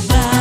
goodbye.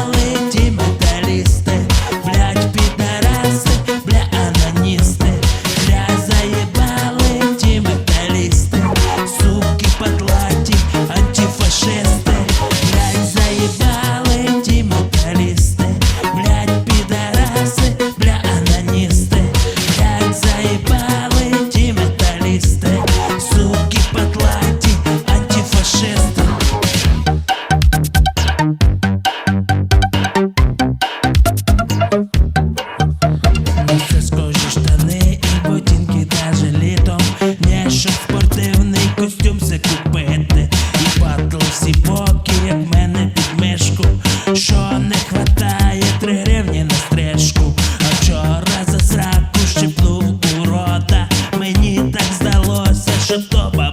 Шевтопа